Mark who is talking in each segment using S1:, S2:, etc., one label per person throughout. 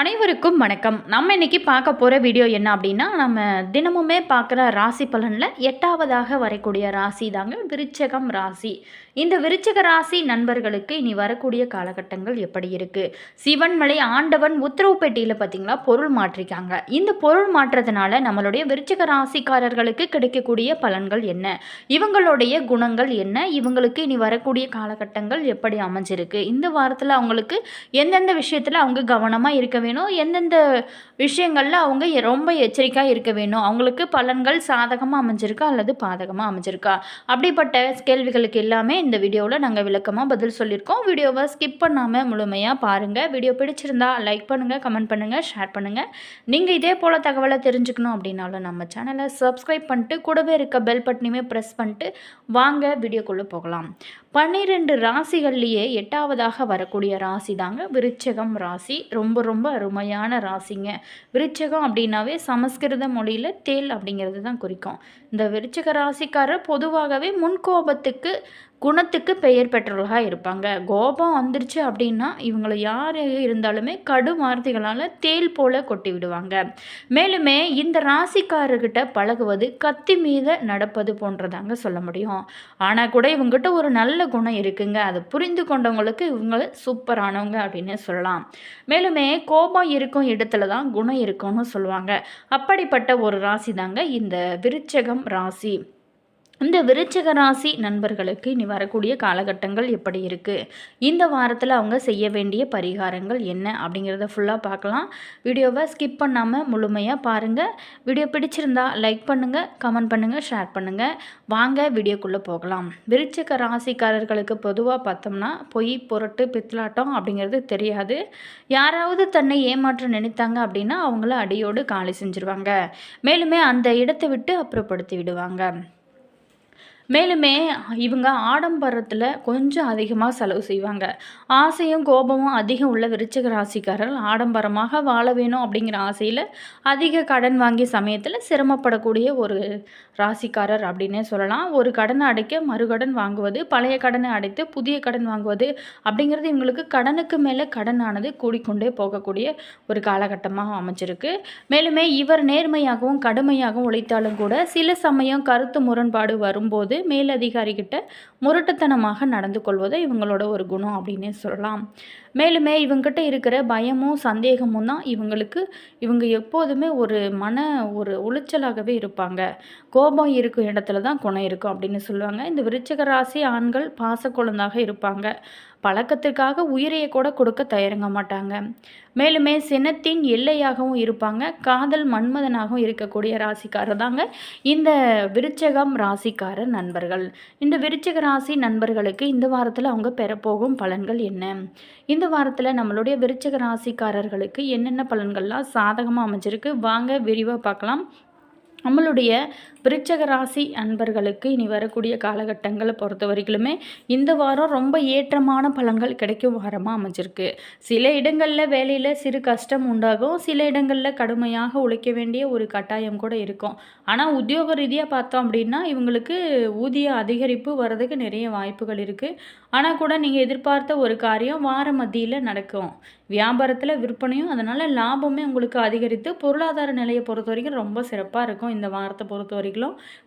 S1: அனைவருக்கும் வணக்கம். நம்ம இன்னைக்கு பார்க்க போகிற வீடியோ என்ன அப்படின்னா நம்ம தினமுமே பார்க்குற ராசி பலனில் எட்டாவதாக வரக்கூடிய ராசி தாங்க விருச்சகம் ராசி. இந்த விருச்சக ராசி நண்பர்களுக்கு இனி வரக்கூடிய காலகட்டங்கள் எப்படி இருக்குது சிவன்மலை ஆண்டவன் உத்தரவு பெட்டியில் பார்த்தீங்களா பொருள் மாற்றிக்காங்க இந்த பொருள் மாற்றத்தினால நம்மளுடைய விருச்சக ராசிக்காரர்களுக்கு கிடைக்கக்கூடிய பலன்கள் என்ன? இவங்களுடைய குணங்கள் என்ன? இவங்களுக்கு இனி வரக்கூடிய காலகட்டங்கள் எப்படி அமைஞ்சிருக்கு? இந்த வாரத்தில் அவங்களுக்கு எந்தெந்த விஷயத்தில் அவங்க கவனமாக இருக்க வேணும். எந்தெந்த விஷயங்களில் அவங்க ரொம்ப எச்சரிக்கையாக இருக்க வேணும். அவங்களுக்கு பலன்கள் சாதகமாக அமைஞ்சிருக்கா அல்லது பாதகமாக அமைஞ்சிருக்கா? அப்படிப்பட்ட கேள்விகளுக்கு எல்லாமே இந்த வீடியோவில் நாங்கள் விளக்கமாக பதில் சொல்லியிருக்கோம். வீடியோவை ஸ்கிப் பண்ணாமல் முழுமையாக பாருங்கள் வீடியோ பிடிச்சிருந்தா லைக் பண்ணுங்கள் கமெண்ட் பண்ணுங்கள் ஷேர் பண்ணுங்கள் நீங்கள் இதே போல் தகவலை தெரிஞ்சுக்கணும் அப்படின்னாலும் நம்ம சேனலை சப்ஸ்கிரைப் பண்ணிட்டு கூடவே இருக்க பெல் பட்டனையுமே ப்ரெஸ் பண்ணிட்டு வாங்க வீடியோக்குள்ளே போகலாம். பன்னிரெண்டு ராசிகள்லேயே எட்டாவதாக வரக்கூடிய ராசி தாங்க விருச்சகம் ராசி. ரொம்ப ரொம்ப அருமையான ராசிங்க. விருச்சகம் அப்படின்னாவே சமஸ்கிருத மொழியில் தேல் அப்படிங்கிறது தான் குறிக்கும். இந்த விருச்சக ராசிக்காரர் பொதுவாகவே முன்கோபத்துக்கு குணத்துக்கு பெயர் பெற்றவர்களாக இருப்பாங்க. கோபம் வந்துருச்சு அப்படின்னா இவங்களை யார் இருந்தாலுமே கடும் வார்த்தைகளால் தேல் போல கொட்டி விடுவாங்க. மேலுமே இந்த ராசிக்காரர்கிட்ட பழகுவது கத்தி மீத நடப்பது போன்றதாங்க சொல்ல முடியும். ஆனால் கூட இவங்ககிட்ட ஒரு நல்ல குணம் இருக்குங்க. அதை புரிந்து கொண்டவங்களுக்கு இவங்க சூப்பரானவங்க அப்படின்னு சொல்லலாம். மேலுமே கோபம் இருக்கும் இடத்துல தான் குணம் இருக்கும்னு சொல்லுவாங்க. அப்படிப்பட்ட ஒரு ராசி தாங்க இந்த விருச்சகம் ராசி. இந்த விருச்சிக ராசி நண்பர்களுக்கு இனி வரக்கூடிய காலகட்டங்கள் எப்படி இருக்குது இந்த வாரத்தில் அவங்க செய்ய வேண்டிய பரிகாரங்கள் என்ன? அப்படிங்கிறத ஃபுல்லாக பார்க்கலாம். வீடியோவை ஸ்கிப் பண்ணாமல் முழுமையாக பாருங்கள் வீடியோ பிடிச்சிருந்தா லைக் பண்ணுங்கள் கமெண்ட் பண்ணுங்கள் ஷேர் பண்ணுங்கள் வாங்க வீடியோக்குள்ளே போகலாம். விருச்சிக ராசிக்காரர்களுக்கு பொதுவாக பார்த்தோம்னா பொய் புரட்டு பித்தலாட்டம் அப்படிங்கிறது தெரியாது. யாராவது தன்னை ஏமாற்ற நினைத்தாங்க அப்படின்னா அவங்கள அடியோடு காலி செஞ்சுருவாங்க. மேலுமே அந்த இடத்தை விட்டு அப்புறப்படுத்தி விடுவாங்க. மேலுமே இவங்க ஆடம்பரத்தில் கொஞ்சம் அதிகமாக செலவு செய்வாங்க. ஆசையும் கோபமும் அதிகம் உள்ள விருச்சிக ராசிக்காரர்கள் ஆடம்பரமாக வாழ வேணும் அப்படிங்கிற ஆசையில் அதிக கடன் வாங்கிய சமயத்தில் சிரமப்படக்கூடிய ஒரு ராசிக்காரர் அப்படின்னே சொல்லலாம். ஒரு கடனை அடைக்க மறுகடன் வாங்குவது பழைய கடனை அடைத்து புதிய கடன் வாங்குவது அப்படிங்கிறது இவங்களுக்கு கடனுக்கு மேலே கடனானது கூடிக்கொண்டே போகக்கூடிய ஒரு காலகட்டமாக அமைஞ்சிருக்கு. மேலுமே இவர் நேர்மையாகவும் கடுமையாகவும் உழைத்தாலும் கூட சில சமயம் கருத்து முரண்பாடு வரும்போது மேலதிகாரிகிட்ட முரட்டுத்தனமாக நடந்து கொள்வது இவங்களோட ஒரு குணம் அப்படின்னே சொல்லலாம். மேலுமே இவங்ககிட்ட இருக்கிற பயமும் சந்தேகமும் தான் இவங்களுக்கு. இவங்க எப்போதுமே ஒரு மன ஒரு உளைச்சலாகவே இருப்பாங்க. கோபம் இருக்கும் இடத்துல தான் குணம் இருக்கும் அப்படின்னு சொல்லுவாங்க. இந்த விருச்சக ராசி ஆண்கள் பாசக்குழந்தாக இருப்பாங்க. பழக்கத்திற்காக உயிரையை கூட கொடுக்க தயங்க மாட்டாங்க. மேலுமே சினத்தின் எல்லையாகவும் இருப்பாங்க. காதல் மன்மதனாகவும் இருக்கக்கூடிய ராசிக்காரர் தாங்க இந்த விருச்சகம் ராசிக்காரர் நண்பர்கள். இந்த விருச்சக ராசி நண்பர்களுக்கு இந்த வாரத்தில் அவங்க பெறப்போகும் பலன்கள் என்ன? இந்த வாரத்தில் நம்மளுடைய விருச்சக ராசிக்காரர்களுக்கு என்னென்ன பலன்கள்லாம் சாதகமாக அமைஞ்சிருக்கு? வாங்க விரிவாக பார்க்கலாம். நம்மளுடைய விருச்சக ராசி அன்பர்களுக்கு இனி வரக்கூடிய காலகட்டங்களை பொறுத்த வரைக்குமே இந்த வாரம் ரொம்ப ஏற்றமான பலன்கள் கிடைக்கும் வாரமாக அமைஞ்சிருக்கு. சில இடங்களில் வேலையில் சிறு கஷ்டம் உண்டாகும். சில இடங்களில் கடுமையாக உழைக்க வேண்டிய ஒரு கட்டாயம் கூட இருக்கும். ஆனால் உத்தியோக ரீதியாக பார்த்தோம் அப்படின்னா இவங்களுக்கு ஊதிய அதிகரிப்பு வர்றதுக்கு நிறைய வாய்ப்புகள் இருக்குது ஆனால் கூட நீங்கள் எதிர்பார்த்த ஒரு காரியம் வார மத்தியில் நடக்கும். வியாபாரத்தில் விற்பனையும் அதனால் லாபமே உங்களுக்கு அதிகரித்து பொருளாதார நிலையை பொறுத்த வரைக்கும் ரொம்ப சிறப்பாக இருக்கும். இந்த வாரத்தை பொறுத்த வரைக்கும்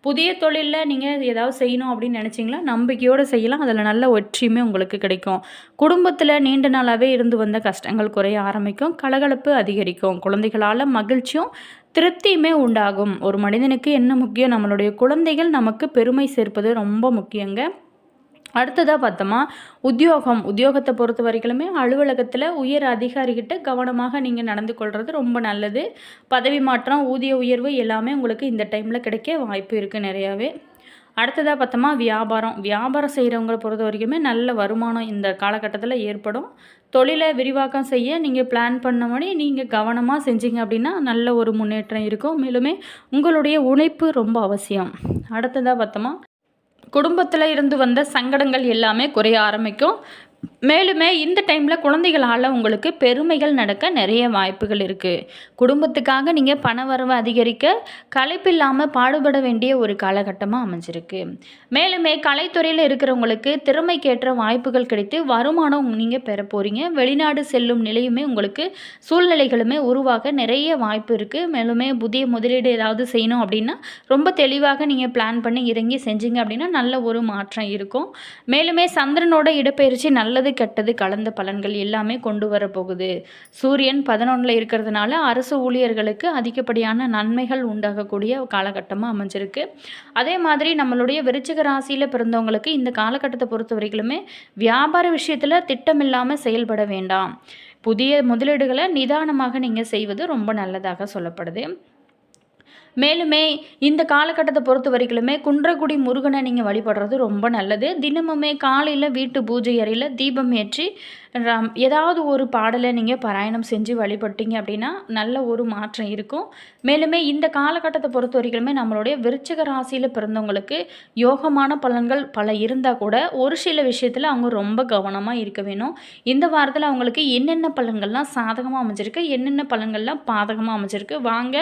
S1: புதிய தொழிலில் நீங்கள் ஏதாவது செய்யணும் அப்படின்னு நினச்சிங்களா? நம்பிக்கையோடு செய்யலாம். அதில் நல்ல வெற்றியுமே உங்களுக்கு கிடைக்கும். குடும்பத்தில் நீண்ட நாளாகவே இருந்து வந்த கஷ்டங்கள் குறைய ஆரம்பிக்கும். கலகலப்பு அதிகரிக்கும். குழந்தைகளால் மகிழ்ச்சியும் திருப்தியுமே உண்டாகும். ஒரு மனிதனுக்கு என்ன முக்கியம்? நம்மளுடைய குழந்தைகள் நமக்கு பெருமை சேர்ப்பது ரொம்ப முக்கியங்க. அடுத்ததாக பார்த்தோமா உத்தியோகம். உத்தியோகத்தை பொறுத்த வரைக்குமே அலுவலகத்தில் உயர் அதிகாரிகிட்ட கவனமாக நீங்கள் நடந்து கொள்வது ரொம்ப நல்லது. பதவி மாற்றம் ஊதிய உயர்வு எல்லாமே உங்களுக்கு இந்த டைமில் கிடைக்க வாய்ப்பு இருக்குது நிறையாவே. அடுத்ததாக பார்த்தோமா வியாபாரம். வியாபாரம் செய்கிறவங்களை பொறுத்த வரைக்குமே நல்ல வருமானம் இந்த காலகட்டத்தில் ஏற்படும். தொழிலை விரிவாக்கம் செய்ய நீங்கள் பிளான் பண்ணபடி நீங்கள் கவனமாக செஞ்சீங்க அப்படின்னா நல்ல ஒரு முன்னேற்றம் இருக்கும். மேலுமே உங்களுடைய உழைப்பு ரொம்ப அவசியம். அடுத்ததாக பார்த்தோமா குடும்பத்தில் இருந்து வந்த சங்கடங்கள் எல்லாமே குறைய ஆரம்பிக்கும். மேலுமே இந்த டைமில் குழந்தைகளால் உங்களுக்கு பெருமைகள் நடக்க நிறைய வாய்ப்புகள் இருக்குது குடும்பத்துக்காக நீங்கள் பண வரவு அதிகரிக்க களைப்பில்லாமல் பாடுபட வேண்டிய ஒரு காலகட்டமாக அமைஞ்சிருக்கு. மேலுமே கலைத்துறையில் இருக்கிறவங்களுக்கு திறமைக்கேற்ற வாய்ப்புகள் கிடைத்து வருமானம் நீங்கள் பெற போகிறீங்க வெளிநாடு செல்லும் நிலையுமே உங்களுக்கு சூழ்நிலைகளுமே உருவாக நிறைய வாய்ப்பு இருக்குது மேலுமே புதிய முதலீடு ஏதாவது செய்யணும் அப்படின்னா ரொம்ப தெளிவாக நீங்கள் பிளான் பண்ணி இறங்கி செஞ்சீங்க அப்படின்னா நல்ல ஒரு மாற்றம் இருக்கும். மேலுமே சந்திரனோட இடப்பெயர்ச்சி நல்லது கெட்டது கலந்த பலன்கள் எல்லாமே கொண்டு வர போகுது. சூரியன் பதினொன்றில் இருக்கிறதுனால அரசு ஊழியர்களுக்கு அதிகப்படியான நன்மைகள் உண்டாகக்கூடிய காலகட்டமாக அமைஞ்சிருக்கு. அதே மாதிரி நம்மளுடைய விருச்சிக ராசியில் பிறந்தவங்களுக்கு இந்த காலகட்டத்தை பொறுத்த வரைக்குமே வியாபார விஷயத்தில் திட்டமில்லாமல் செயல்பட வேண்டாம். புதிய முதலீடுகளை நிதானமாக நீங்கள் செய்வது ரொம்ப நல்லதாக சொல்லப்படுது. மேலுமே இந்த காலகட்டத்தை பொறுத்த வரைக்குமே குன்றக்குடி முருகனை நீங்கள் வழிபடுறது ரொம்ப நல்லது. தினமுமே காலையில் வீட்டு பூஜை அறையில் தீபம் ஏற்றி ஏதாவது ஒரு பாடலை நீங்கள் பாராயணம் செஞ்சு வழிபட்டீங்க அப்படின்னா நல்ல ஒரு மாற்றம் இருக்கும். மேலுமே இந்த காலகட்டத்தை பொறுத்த வரைக்குமே நம்மளுடைய விருச்சிக ராசியில் பிறந்தவங்களுக்கு யோகமான பலன்கள் பல இருந்தால் கூட ஒரு சில விஷயத்தில் அவங்க ரொம்ப கவனமாக இருக்க வேணும். இந்த வாரத்தில் அவங்களுக்கு என்னென்ன பலன்கள்லாம் சாதகமாக அமைஞ்சிருக்கு என்னென்ன பலன்கள்லாம் பாதகமாக அமைஞ்சிருக்கு வாங்க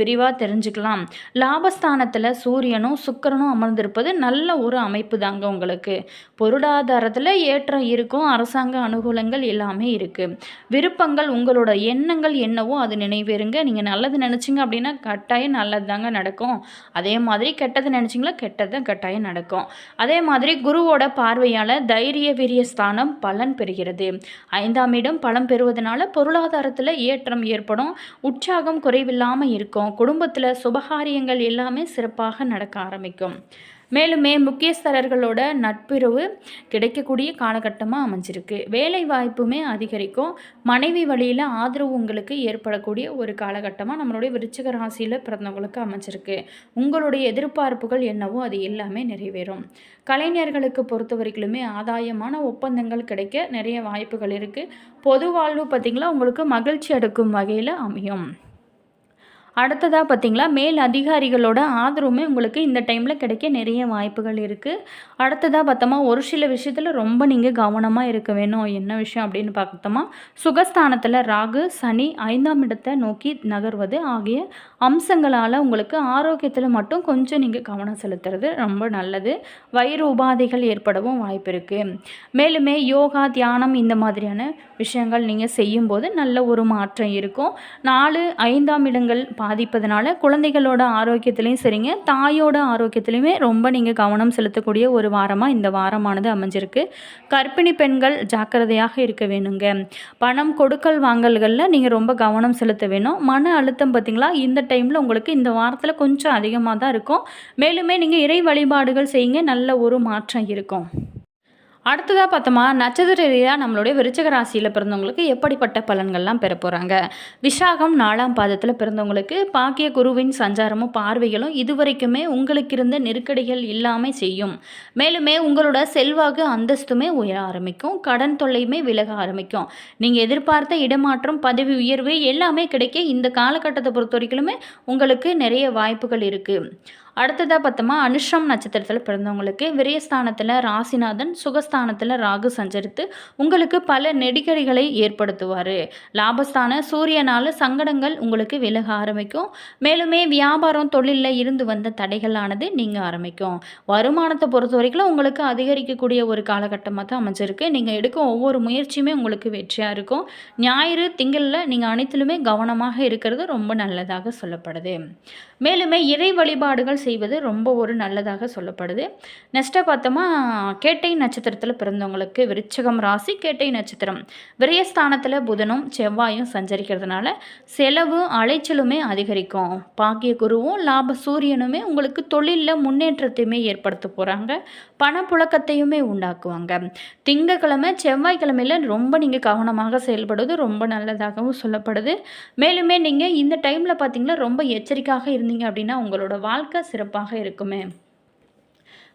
S1: விரிவாக தெரிஞ்சுக்கலாம். லாபஸ்தானத்தில் சூரியனும் சுக்கரனும் அமர்ந்திருப்பது நல்ல ஒரு அமைப்பு தாங்க உங்களுக்கு. பொருளாதாரத்தில் ஏற்றம் இருக்கும் அரசாங்க அனுகூலங்கள் எல்லாமே இருக்குது விருப்பங்கள் உங்களோட எண்ணங்கள் என்னவோ அது நினைவேறுங்க. நீங்கள் நல்லது நினச்சிங்க அப்படின்னா கட்டாயம் நல்லது தாங்க நடக்கும். அதே மாதிரி கெட்டது நினச்சிங்களா? கெட்டது கட்டாயம் நடக்கும். அதே மாதிரி குருவோட பார்வையால் தைரிய வீரிய ஸ்தானம் பலன் பெறுகிறது. ஐந்தாம் இடம் பலம் பெறுவதனால பொருளாதாரத்தில் ஏற்றம் ஏற்படும். உற்சாகம் குறைவில்லாமல் இருக்கும். குடும்பத்தில் சுபகாரியங்கள் எல்லாமே சிறப்பாக நடக்க ஆரம்பிக்கும். மேலுமே முக்கியஸ்தரர்களோட நட்புறவு கிடைக்கக்கூடிய காலகட்டமாக அமைஞ்சிருக்கு. வேலை வாய்ப்புமே அதிகரிக்கும். மனைவி வழியில் ஆதரவு உங்களுக்கு ஏற்படக்கூடிய ஒரு காலகட்டமாக நம்மளுடைய விருச்சிக ராசியில் பிறந்தவங்களுக்கு அமைஞ்சிருக்கு. உங்களுடைய எதிர்பார்ப்புகள் என்னவோ அது எல்லாமே நிறைவேறும். கலைஞர்களுக்கு பொறுத்த வரைக்குமே ஆதாயமான ஒப்பந்தங்கள் கிடைக்க நிறைய வாய்ப்புகள் இருக்குது பொது வாழ்வு பார்த்திங்களா உங்களுக்கு மகிழ்ச்சி அடுக்கும் வகையில் அமையும். அடுத்ததாக பார்த்தீங்களா மேல் அதிகாரிகளோட ஆதரவுமே உங்களுக்கு இந்த டைமில் கிடைக்க நிறைய வாய்ப்புகள் இருக்குது அடுத்ததாக பார்த்தோமா ஒரு சில விஷயத்தில் ரொம்ப நீங்கள் கவனமாக இருக்க வேணும். என்ன விஷயம் அப்படின்னு பார்த்தோமா சுகஸ்தானத்தில் ராகு சனி ஐந்தாம் இடத்தை நோக்கி நகர்வது ஆகிய அம்சங்களால் உங்களுக்கு ஆரோக்கியத்தில் மட்டும் கொஞ்சம் நீங்கள் கவனம் செலுத்துறது ரொம்ப நல்லது. வயிறு உபாதைகள் ஏற்படவும் வாய்ப்பு இருக்குது மேலுமே யோகா தியானம் இந்த மாதிரியான விஷயங்கள் நீங்கள் செய்யும்போது நல்ல ஒரு மாற்றம் இருக்கும். நாலு ஐந்தாம் இடங்கள் பாதிப்பதனால குழந்தைகளோட ஆரோக்கியத்துலேயும் சரிங்க. தாயோட ஆரோக்கியத்துலேயுமே ரொம்ப நீங்கள் கவனம் செலுத்தக்கூடிய ஒரு வாரமாக இந்த வாரமானது அமைஞ்சிருக்கு. கர்ப்பிணி பெண்கள் ஜாக்கிரதையாக இருக்க வேணுங்க. பணம் கொடுக்கல் வாங்கல்களில் நீங்கள் ரொம்ப கவனம் செலுத்த வேணும். மன அழுத்தம் பார்த்திங்களா இந்த டைமில் உங்களுக்கு இந்த வாரத்தில் கொஞ்சம் அதிகமாக தான் இருக்கும். மேலுமே நீங்கள் இறை வழிபாடுகள் செய்யுங்க. நல்ல ஒரு மாற்றம் இருக்கும். அடுத்ததாக பார்த்தோமா நட்சத்திர ரீதியாக நம்மளுடைய விருச்சக ராசியில் பிறந்தவங்களுக்கு எப்படிப்பட்ட பலன்கள்லாம் பெற போகிறாங்க விஷாகம் நாலாம் பாதத்தில் பிறந்தவங்களுக்கு பாக்கிய குருவின் சஞ்சாரமும் பார்வைகளும் இதுவரைக்குமே உங்களுக்கு இருந்த நெருக்கடிகள் இல்லாமல் செய்யும். மேலுமே உங்களோட செல்வாக்கு அந்தஸ்துமே உயர ஆரம்பிக்கும். கடன் தொல்லையுமே விலக ஆரம்பிக்கும். நீங்கள் எதிர்பார்த்த இடமாற்றம் பதவி உயர்வு எல்லாமே கிடைக்க இந்த காலகட்டத்தை பொறுத்த வரைக்குமே உங்களுக்கு நிறைய வாய்ப்புகள் இருக்குது அடுத்ததாக பார்த்தோமா அனுஷம் நட்சத்திரத்தில் பிறந்தவங்களுக்கு விரயஸ்தானத்தில் ராசிநாதன் சுகஸ்தானத்தில் ராகு சஞ்சரித்து உங்களுக்கு பல நெடிக்கடிகளை ஏற்படுத்துவார். லாபஸ்தான சூரியனால் சங்கடங்கள் உங்களுக்கு விலக ஆரம்பிக்கும். மேலுமே வியாபாரம் தொழிலில் இருந்து வந்த தடைகளானது நீங்கள் ஆரம்பிக்கும். வருமானத்தை பொறுத்த வரைக்கும் உங்களுக்கு அதிகரிக்கக்கூடிய ஒரு காலகட்டமாக தான் அமைஞ்சிருக்கு. நீங்கள் எடுக்கும் ஒவ்வொரு முயற்சியுமே உங்களுக்கு வெற்றியாக இருக்கும். ஞாயிறு திங்களில் நீங்கள் அனைத்திலுமே கவனமாக இருக்கிறது ரொம்ப நல்லதாக சொல்லப்படுது. மேலுமே இறை வழிபாடுகள் செய்வது ரொம்ப ஒரு நல்லதாக சொல்லப்படுது. நெக்ஸ்ட்டாக பார்த்தோமா கேட்டை நட்சத்திரத்தில் பிறந்தவங்களுக்கு விருச்சகம் ராசி கேட்டை நட்சத்திரம். விரயஸ்தானத்தில் புதனும் செவ்வாயும் சஞ்சரிக்கிறதுனால செலவு அலைச்சலுமே அதிகரிக்கும். பாக்கிய குருவும் லாப சூரியனுமே உங்களுக்கு தொழிலில் முன்னேற்றத்தையுமே ஏற்படுத்த போகிறாங்க பணப்புழக்கத்தையுமே உண்டாக்குவாங்க. திங்கக்கிழமை செவ்வாய்க்கிழமையில் ரொம்ப நீங்கள் கவனமாக செயல்படுவது ரொம்ப நல்லதாகவும் சொல்லப்படுது. மேலுமே நீங்கள் இந்த டைமில் பார்த்தீங்கன்னா ரொம்ப எச்சரிக்கையாக இருந்தீங்க அப்படின்னா உங்களோட வாழ்க்கை சிறப்பாக இருக்குமே.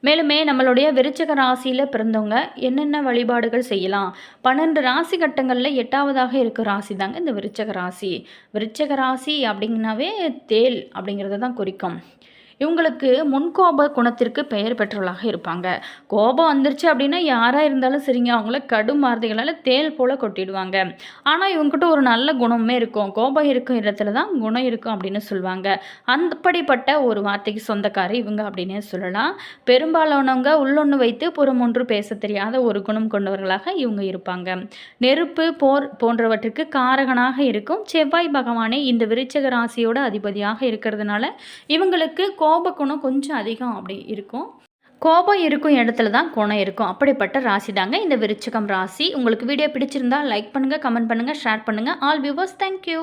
S1: மேலுமே நம்மளுடைய விருச்சக ராசியில் பிறந்தவங்க என்னென்ன வழிபாடுகள் செய்யலாம்? பன்னெண்டு ராசி கட்டங்களில் எட்டாவதாக இருக்க ராசி தாங்க இந்த விருச்சக ராசி. விருச்சக ராசி அப்படிங்கனாவே தேல் அப்படிங்கிறத தான் குறிக்கும். இவங்களுக்கு முன்கோப குணத்திற்கு பெயர் பெற்றவர்களாக இருப்பாங்க. கோபம் வந்துருச்சு அப்படின்னா யாராக இருந்தாலும் சரிங்க அவங்கள கடும் வார்த்தைகளால் தேல் போல் கொட்டிடுவாங்க. ஆனால் இவங்ககிட்ட ஒரு நல்ல குணமே இருக்கும். கோபம் இருக்கும் இடத்துல தான் குணம் இருக்கும் அப்படின்னு சொல்லுவாங்க. அந்தப்படிப்பட்ட ஒரு வார்த்தைக்கு சொந்தக்காரர் இவங்க அப்படின்னே சொல்லலாம். பெரும்பாலானவங்க உள்ளொன்று வைத்து புறமொன்று பேச தெரியாத ஒரு குணம் கொண்டவர்களாக இவங்க இருப்பாங்க. நெருப்பு போர் போன்றவற்றுக்கு காரகனாக இருக்கும். செவ்வாய் பகவானே இந்த விருச்சக ராசியோட அதிபதியாக இருக்கிறதுனால இவங்களுக்கு கோப குணம் கொஞ்சம் அதிகம் அப்படி இருக்கும். கோபம் இருக்கும் இடத்துல தான் குணம் இருக்கும். அப்படிப்பட்ட ராசி தாங்க இந்த விருச்சிகம் ராசி. உங்களுக்கு வீடியோ பிடிச்சிருந்தா லைக் பண்ணுங்கள் கமெண்ட் பண்ணுங்கள் ஷேர் பண்ணுங்கள் ஆல் வியூவர்ஸ் தேங்க்யூ